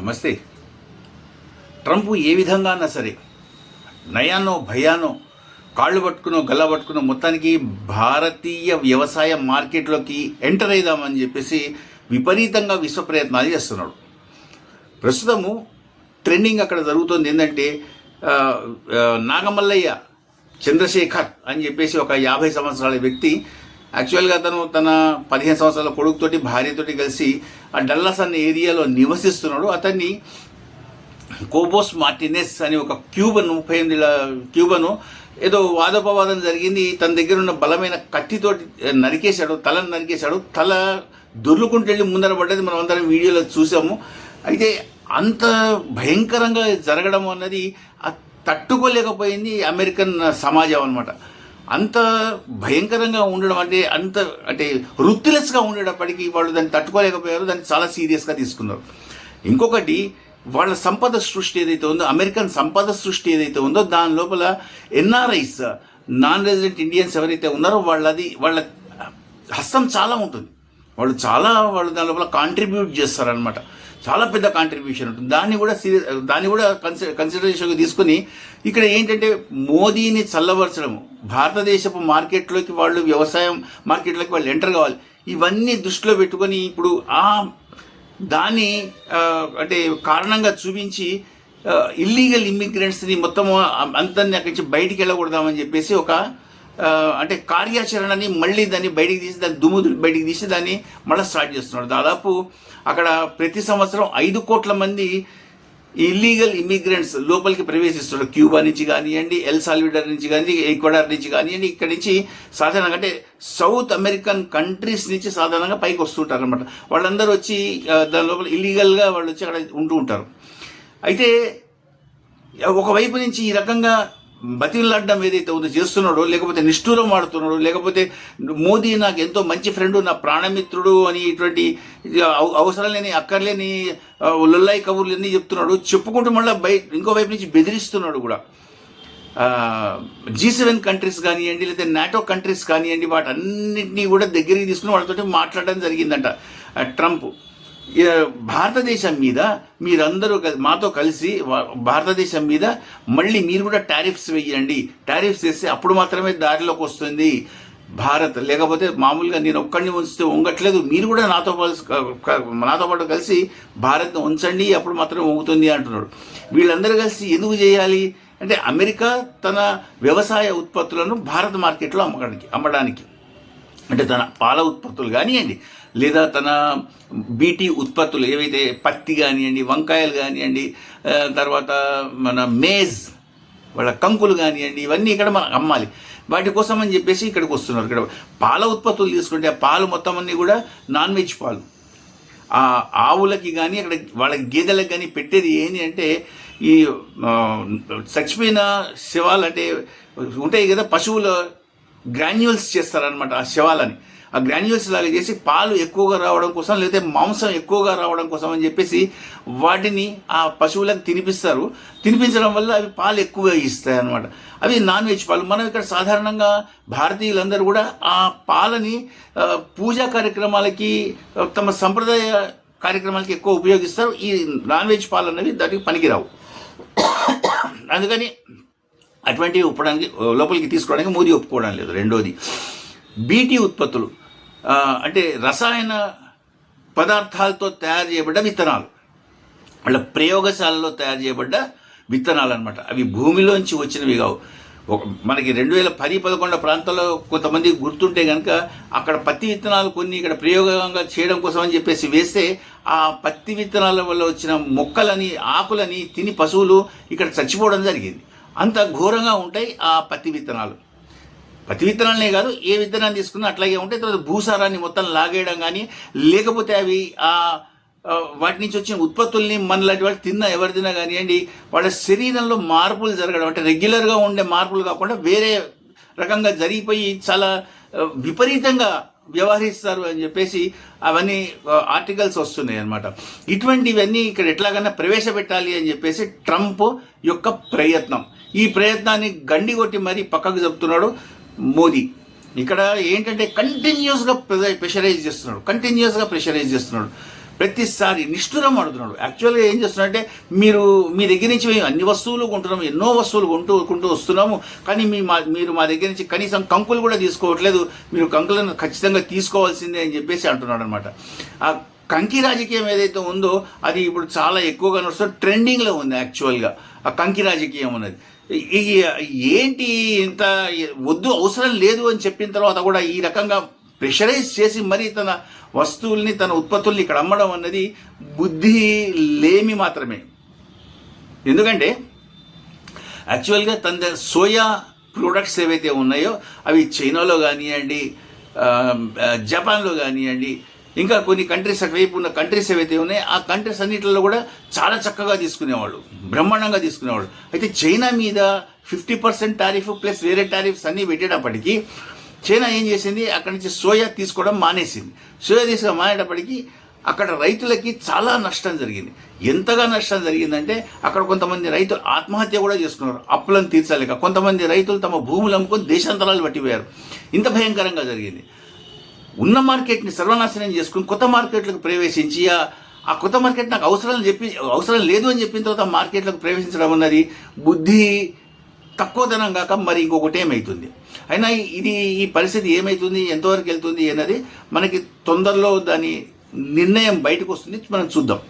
నమస్తే. ట్రంప్ ఏ విధంగా అన్నా సరే నయానో భయానో కాళ్ళు పట్టుకునో గల్ల పట్టుకునో మొత్తానికి భారతీయ వ్యవసాయ మార్కెట్లోకి ఎంటర్ అయిదామని చెప్పేసి విపరీతంగా విశ్వ ప్రయత్నాలు చేస్తున్నాడు. ప్రస్తుతము ట్రెండింగ్ అక్కడ జరుగుతుంది ఏంటంటే నాగమల్లయ్య చంద్రశేఖర్ అని చెప్పేసి ఒక యాభై సంవత్సరాల వ్యక్తి యాక్చువల్గా అతను తన పదిహేను సంవత్సరాల కొడుకుతోటి భార్యతోటి కలిసి ఆ డల్లాస్ అనే ఏరియాలో నివసిస్తున్నాడు. అతన్ని కోబోస్ మార్టినెస్ అని ఒక క్యూబన్ ముప్పై ఎనిమిది క్యూబను ఏదో వాదోపవాదం జరిగింది. తన దగ్గర ఉన్న బలమైన కత్తితోటి నరికేశాడు తలను నరికేశాడు. తల దొర్లుకుంటెళ్ళి ముందర పడ్డది మనం అందరం వీడియోలో చూసాము. అయితే అంత భయంకరంగా జరగడం అన్నది తట్టుకోలేకపోయింది అమెరికన్ సమాజం అనమాట అంత భయంకరంగా ఉండడం అంటే అంత అంటే వృత్తిలెస్గా ఉండేటప్పటికీ వాళ్ళు దాన్ని తట్టుకోలేకపోయారు దాన్ని చాలా సీరియస్గా తీసుకున్నారు. ఇంకొకటి వాళ్ళ సంపద సృష్టి ఏదైతే ఉందో అమెరికన్ సంపద సృష్టి ఏదైతే ఉందో దాని లోపల ఎన్ఆర్ఐస్ నాన్ రెసిడెంట్ ఇండియన్స్ ఎవరైతే ఉన్నారో వాళ్ళది వాళ్ళ హస్తం చాలా ఉంటుంది. వాళ్ళు చాలా వాళ్ళు దాని లోపల కాంట్రిబ్యూట్ చేస్తారనమాట చాలా పెద్ద కాంట్రిబ్యూషన్ ఉంటుంది. దాన్ని కూడా సీరియస్ దాన్ని కూడా కన్సిడర్ కన్సిడరేషన్గా తీసుకుని ఇక్కడ ఏంటంటే మోదీని చల్లబరచడం భారతదేశపు మార్కెట్లోకి వాళ్ళు వ్యవసాయం మార్కెట్లోకి వాళ్ళు ఎంటర్ కావాలి. ఇవన్నీ దృష్టిలో పెట్టుకొని ఇప్పుడు ఆ దాన్ని అంటే కారణంగా చూపించి ఇల్లీగల్ ఇమ్మిగ్రెంట్స్ని మొత్తం అంతా అక్కడి నుంచి బయటికి వెళ్ళకూడదామని చెప్పేసి ఒక అంటే కార్యాచరణని మళ్ళీ దాన్ని బయటికి తీసి దాన్ని దుమ్ము బయటికి తీసి దాన్ని మళ్ళీ స్టార్ట్ చేస్తున్నాడు దాదాపు అక్కడ ప్రతి సంవత్సరం ఐదు కోట్ల మంది ఇల్లీగల్ ఇమిగ్రెంట్స్ లోపలికి ప్రవేశిస్తున్నారు. క్యూబా నుంచి కానివ్వండి ఎల్ సాల్విడర్ నుంచి కానివ్వండి ఈక్వడార్ నుంచి కానివ్వండి ఇక్కడి నుంచి సాధారణంగా అంటే సౌత్ అమెరికన్ కంట్రీస్ నుంచి సాధారణంగా పైకి వస్తుంటారు అనమాట వాళ్ళందరూ వచ్చి దాని లోపల ఇల్లీగల్గా వాళ్ళు వచ్చి అక్కడ ఉంటూ ఉంటారు. అయితే ఒకవైపు నుంచి ఈ రకంగా బతిలాడడం ఏదైతే ఉందో చేస్తున్నాడో లేకపోతే నిష్ఠూరం వాడుతున్నాడో లేకపోతే మోదీ నాకు ఎంతో మంచి ఫ్రెండు నా ప్రాణమిత్రుడు అని ఇటువంటి అవసరం లేని అక్కర్లేని లొల్లాయి కబుర్లు అన్నీ చెప్తున్నాడు చెప్పుకుంటూ మళ్ళీ బయట ఇంకో వైపు నుంచి బెదిరిస్తున్నాడు కూడా. జీ సెవెన్ కంట్రీస్ కానివ్వండి లేదా నాటో కంట్రీస్ కానివ్వండి వాటన్నిటినీ కూడా దగ్గరికి తీసుకుని వాళ్ళతో మాట్లాడడం జరిగిందంట ట్రంప్ భారతదేశం మీద మీరందరూ మాతో కలిసి భారతదేశం మీద మళ్ళీ మీరు కూడా టారిఫ్స్ వేయండి టారిఫ్స్ వేస్తే అప్పుడు మాత్రమే దారిలోకి వస్తుంది భారత్. లేకపోతే మామూలుగా నేను ఒక్కడిని ఉంచితే వంగట్లేదు. మీరు కూడా నాతో కలిసి నాతో పాటు కలిసి భారత్ని ఉంచండి అప్పుడు మాత్రమే వంగుతుంది అంటున్నాడు. వీళ్ళందరూ కలిసి ఎందుకు చేయాలి? అంటే అమెరికా తన వ్యవసాయ ఉత్పత్తులను భారత మార్కెట్లో అమ్మడానికి అమ్మడానికి. అంటే తన పాల ఉత్పత్తులు కానివ్వండి లేదా తన బీటీ ఉత్పత్తులు ఏవైతే పత్తి కానివ్వండి వంకాయలు కానివ్వండి తర్వాత మన మేజ్ వాళ్ళ కంకులు కానివ్వండి ఇవన్నీ ఇక్కడ మనం అమ్మాలి. వాటి కోసం అని చెప్పేసి ఇక్కడికి వస్తున్నారు. ఇక్కడ పాల ఉత్పత్తులు తీసుకుంటే ఆ పాలు మొత్తం అన్నీ కూడా నాన్ వెజ్ పాలు. ఆ ఆవులకి కానీ అక్కడ వాళ్ళ గేదెలకు కానీ పెట్టేది ఏంటి అంటే ఈ చచ్చిపోయిన శవాలు అంటే ఉంటాయి కదా పశువుల గ్రాన్యూల్స్ చేస్తారనమాట ఆ శవాలని. ఆ గ్రాన్యూల్స్ లాగా చేసి పాలు ఎక్కువగా రావడం కోసం లేకపోతే మాంసం ఎక్కువగా రావడం కోసం అని చెప్పేసి వాటిని ఆ పశువులకు తినిపిస్తారు. తినిపించడం వల్ల అవి పాలు ఎక్కువ ఇస్తాయి అనమాట అవి నాన్ వెజ్ పాలు. మనం ఇక్కడ సాధారణంగా భారతీయులందరూ కూడా ఆ పాలని పూజా కార్యక్రమాలకి తమ సంప్రదాయ కార్యక్రమాలకి ఎక్కువ ఉపయోగిస్తారు. ఈ నాన్ వెజ్ పాలు అనేవి దానికి పనికిరావు. అందుకని అటువంటివి ఒప్పడానికి లోపలికి తీసుకోవడానికి మోదీ ఒప్పుకోవడం లేదు రెండోది. బీటీ ఉత్పత్తులు అంటే రసాయన పదార్థాలతో తయారు చేయబడ్డ విత్తనాలు. వాళ్ళ ప్రయోగశాలలో తయారు చేయబడ్డ విత్తనాలు అనమాట అవి భూమిలోంచి వచ్చినవి కావు. ఒక మనకి రెండు వేల పది పదకొండు ప్రాంతాల్లో కొంతమంది గుర్తుంటే కనుక అక్కడ పత్తి విత్తనాలు కొన్ని ఇక్కడ ప్రయోగంగా చేయడం కోసం అని చెప్పేసి వేస్తే ఆ పత్తి విత్తనాల వల్ల వచ్చిన మొక్కలని ఆకులని తిని పశువులు ఇక్కడ చచ్చిపోవడం జరిగింది. అంత ఘోరంగా ఉంటాయి ఆ పత్తి విత్తనాలు. పత్తి విత్తనాలనే కాదు ఏ విత్తనాన్ని తీసుకున్నా అట్లాగే ఉంటాయి. తర్వాత భూసారాన్ని మొత్తం లాగేయడం కానీ లేకపోతే అవి ఆ వాటి నుంచి వచ్చిన ఉత్పత్తుల్ని మన లాంటి వాళ్ళు తిన్నా ఎవరు తిన్నా కానివ్వండి వాళ్ళ శరీరంలో మార్పులు జరగడం అంటే రెగ్యులర్గా ఉండే మార్పులు కాకుండా వేరే రకంగా జరిగిపోయి చాలా విపరీతంగా వ్యవహరిస్తారు అని చెప్పేసి అవన్నీ ఆర్టికల్స్ వస్తున్నాయి అనమాట ఇటువంటివన్నీ ఇక్కడ ఎట్లాగైనా ప్రవేశపెట్టాలి అని చెప్పేసి ట్రంప్ యొక్క ప్రయత్నం. ఈ ప్రయత్నాన్ని గండి కొట్టి మరీ పక్కకు చెప్తున్నాడు మోదీ. ఇక్కడ ఏంటంటే కంటిన్యూస్గా ప్రెషరైజ్ చేస్తున్నాడు. కంటిన్యూస్గా ప్రెషరైజ్ చేస్తున్నాడు. ప్రతిసారి నిష్ఠురం అడుగుతున్నాడు. యాక్చువల్గా ఏం చేస్తున్నాడంటే మీరు మీ దగ్గర నుంచి మేము అన్ని వస్తువులు కొంటున్నాము ఎన్నో వస్తువులు కొంటూ కొంటూ వస్తున్నాము కానీ మీ మా మీరు మా దగ్గర నుంచి కనీసం కంకులు కూడా తీసుకోవట్లేదు మీరు కంకులను ఖచ్చితంగా తీసుకోవాల్సిందే అని చెప్పేసి అంటున్నాడు అనమాట ఆ కంకి రాజకీయం ఏదైతే ఉందో అది ఇప్పుడు చాలా ఎక్కువగా నడుస్తుంది ట్రెండింగ్లో ఉంది యాక్చువల్గా ఆ కంకి రాజకీయం ఉన్నది ఏంటి ఇంత వద్దు అవసరం లేదు అని చెప్పిన తర్వాత కూడా ఈ రకంగా ప్రెషరైజ్ చేసి మరీ తన వస్తువుల్ని తన ఉత్పత్తుల్ని ఇక్కడ అమ్మడం అన్నది బుద్ధి లేమి మాత్రమే. ఎందుకంటే యాక్చువల్గా తన దగ్గర సోయా ప్రొడక్ట్స్ ఏవైతే ఉన్నాయో అవి చైనాలో కానివ్వండి జపాన్లో కానివ్వండి ఇంకా కొన్ని కంట్రీస్ అటువైపు ఉన్న కంట్రీస్ ఏవైతే ఉన్నాయో ఆ కంట్రీస్ అన్నిటిలో కూడా చాలా చక్కగా తీసుకునేవాళ్ళు బ్రహ్మాండంగా తీసుకునేవాళ్ళు. అయితే చైనా మీద ఫిఫ్టీ పర్సెంట్ టారిఫ్ ప్లస్ వేరే టారిఫ్స్ అన్నీ పెట్టేటప్పటికీ చైనా ఏం చేసింది? అక్కడి నుంచి సోయా తీసుకోవడం మానేసింది. సోయా తీసుకోవడం మానేటప్పటికీ అక్కడ రైతులకి చాలా నష్టం జరిగింది. ఎంతగా నష్టం జరిగిందంటే అక్కడ కొంతమంది రైతులు ఆత్మహత్య కూడా చేసుకున్నారు. అప్పులను తీర్చలేక కొంతమంది రైతులు తమ భూములు అమ్ముకొని దేశాంతరాలు పట్టిపోయారు. ఇంత భయంకరంగా జరిగింది. ఉన్న మార్కెట్ని సర్వనాశనం చేసుకుని కొత్త మార్కెట్లకు ప్రవేశించి ఆ- ఆ కొత్త మార్కెట్ నాకు అవసరం చెప్పి అవసరం లేదు అని చెప్పిన తర్వాత మార్కెట్లకు ప్రవేశించడం అన్నది బుద్ధి తక్కువ ధనం కాక మరి ఇంకొకటి ఏమవుతుంది అయినా ఇది ఈ పరిస్థితి ఏమవుతుంది ఎంతవరకు వెళ్తుంది? అన్నది మనకి తొందరలో దాని నిర్ణయం బయటకు వస్తుంది. మనం చూద్దాం.